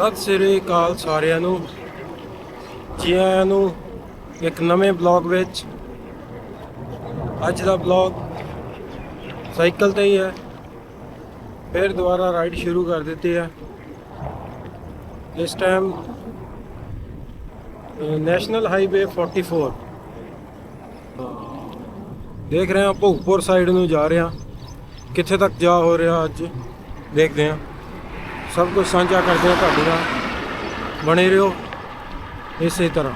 ਸਤਿ ਸ੍ਰੀ ਅਕਾਲ ਸਾਰਿਆਂ ਨੂੰ। ਜੀ ਆਇਆਂ ਨੂੰ ਇੱਕ ਨਵੇਂ ਬਲੌਗ ਵਿੱਚ। ਅੱਜ ਦਾ ਬਲੌਗ ਸਾਈਕਲ ਤੇ ਹੀ ਹੈ। ਫਿਰ ਦੁਬਾਰਾ ਰਾਈਡ ਸ਼ੁਰੂ ਕਰ ਦਿੱਤੀ ਹੈ। ਇਸ ਟਾਈਮ ਨੈਸ਼ਨਲ ਹਾਈਵੇ 44 ਦੇਖ ਰਹੇ ਹਾਂ ਭੋਗਪੁਰ ਸਾਈਡ ਨੂੰ ਜਾ ਰਹੇ ਹਾਂ। ਕਿੱਥੇ ਤੱਕ ਜਾ ਹੋ ਰਿਹਾ ਅੱਜ? ਦੇਖਦੇ ਹਾਂ। ਸਭ ਕੁਝ ਸਾਂਝਾ ਕਰਦੇ ਹਾਂ ਤੁਹਾਡੇ ਨਾਲ। ਬਣੇ ਰਹੋ ਇਸੇ ਤਰ੍ਹਾਂ।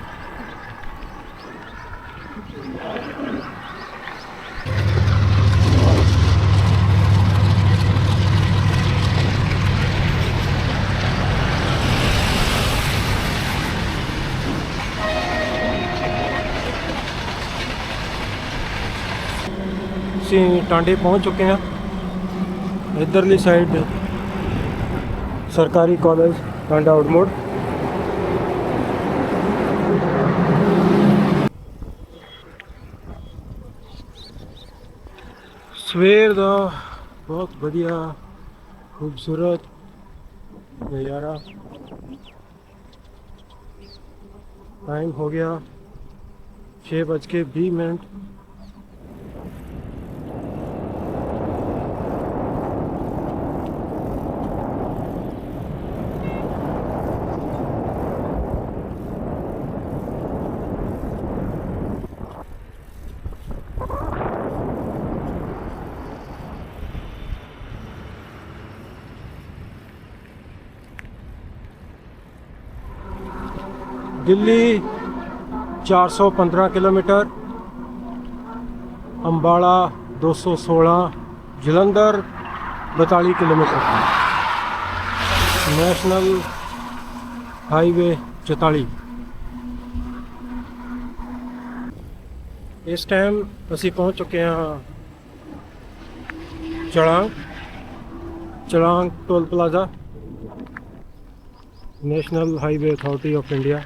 ਅਸੀਂ ਟਾਂਡੇ ਪਹੁੰਚ ਚੁੱਕੇ ਹਾਂ। ਇਧਰਲੀ ਸਾਈਡ ਸਰਕਾਰੀ ਕਾਲਜ ਟਾਂਡਾ ਆਊਟਮੋੜ ਸਵੇਰ ਦਾ ਬਹੁਤ ਵਧੀਆ ਖੂਬਸੂਰਤ ਨਜ਼ਾਰਾ। ਟਾਈਮ ਹੋ ਗਿਆ 6:20 minute Delhi 415 kilometre Ambala 216 Jalandhar 42 kilometre national highway 44 ਇਸ ਟਾਈਮ ਅਸੀਂ ਪਹੁੰਚ ਚੁੱਕੇ ਹਾਂ ਚੜਾਂਗ ਚੜਾਂਗ toll plaza national highway authority of India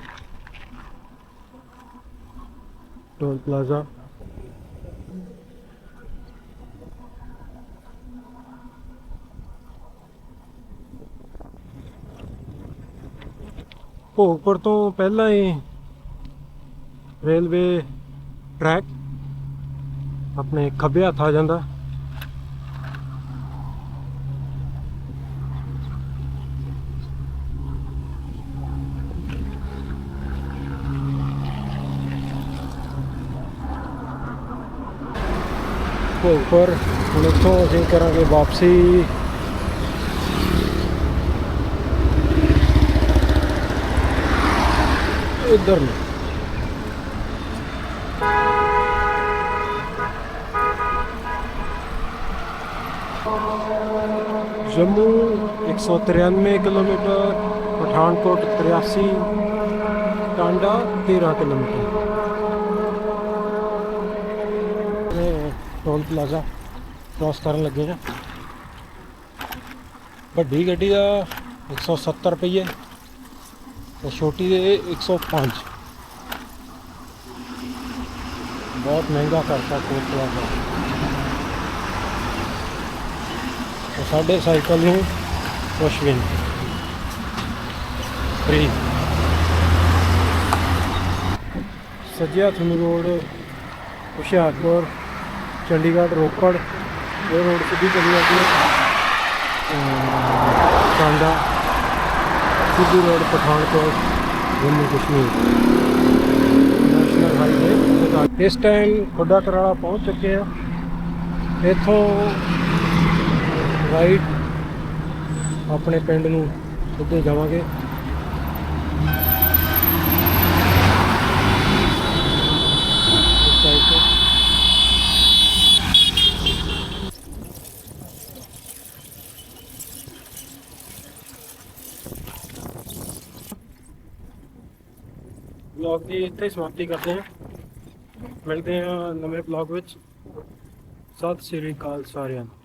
toll plaza Bhogpur ਤੋਂ ਪਹਿਲਾਂ ਹੀ ਰੇਲਵੇ ਟਰੈਕ ਆਪਣੇ ਖੱਬੇ ਹੱਥ ਆ ਜਾਂਦਾ ਭੋਗਪੁਰ ਹੁਣ ਇੱਥੋਂ ਅਸੀਂ ਕਰਾਂਗੇ ਵਾਪਸੀ ਇੱਧਰ ਨੂੰ ਜੰਮੂ 193 ਕਿਲੋਮੀਟਰ ਪਠਾਨਕੋਟ 83 ਟਾਂਡਾ 13 ਕਿਲੋਮੀਟਰ ਇਹ ਟੋਲ ਪਲਾਜ਼ਾ ਕ੍ਰਾਸ ਕਰਨ ਲੱਗੇ ਆ ਵੱਡੀ ਗੱਡੀ ਦਾ 170 ਰੁਪਏ ਤੇ ਛੋਟੀ ਦੇ 105 ਬਹੁਤ ਮਹਿੰਗਾ ਕਰਤਾ ਟੋਲ ਪਲਾਜ਼ਾ। ਤੇ ਸਾਡੇ ਸਾਈਕਲ ਨੂੰ ਕੁਛ ਵੀ ਨਹੀਂ। ਫ੍ਰੀ। ਸੱਜੇ ਹੱਥ ਰੋਡ, ਹੁਸ਼ਿਆਰਪੁਰ। ਚੰਡੀਗੜ੍ਹ, ਰੋਪੜ, ਇਹ ਰੋਡ ਸਿੱਧੀ ਚਲੀ ਜਾਂਦੀ ਹੈ। ਕਾਂਡਾ ਸਿੱਧੀ road Pathankot, Jammu Kashmir. National highway ਇਸ ਟਾਈਮ ਖੁੱਡਾ ਕਰਾਲਾ ਪਹੁੰਚ ਚੁੱਕੇ ਆ। ਇੱਥੋਂ ਰਾਈਟ ਆਪਣੇ ਪਿੰਡ ਨੂੰ ਸਿੱਧੇ ਜਾਵਾਂਗੇ ਇਸ ਸਾਈਡ ਤੋਂ ਬਲੌਗ ਦੀ ਇੱਥੇ ਸਮਾਪਤੀ ਕਰਦੇ ਹਾਂ। ਮਿਲਦੇ ਹਾਂ ਨਵੇਂ ਬਲੌਗ ਵਿੱਚ। ਸਤਿ ਸ੍ਰੀ ਅਕਾਲ ਸਾਰਿਆਂ ਨੂੰ।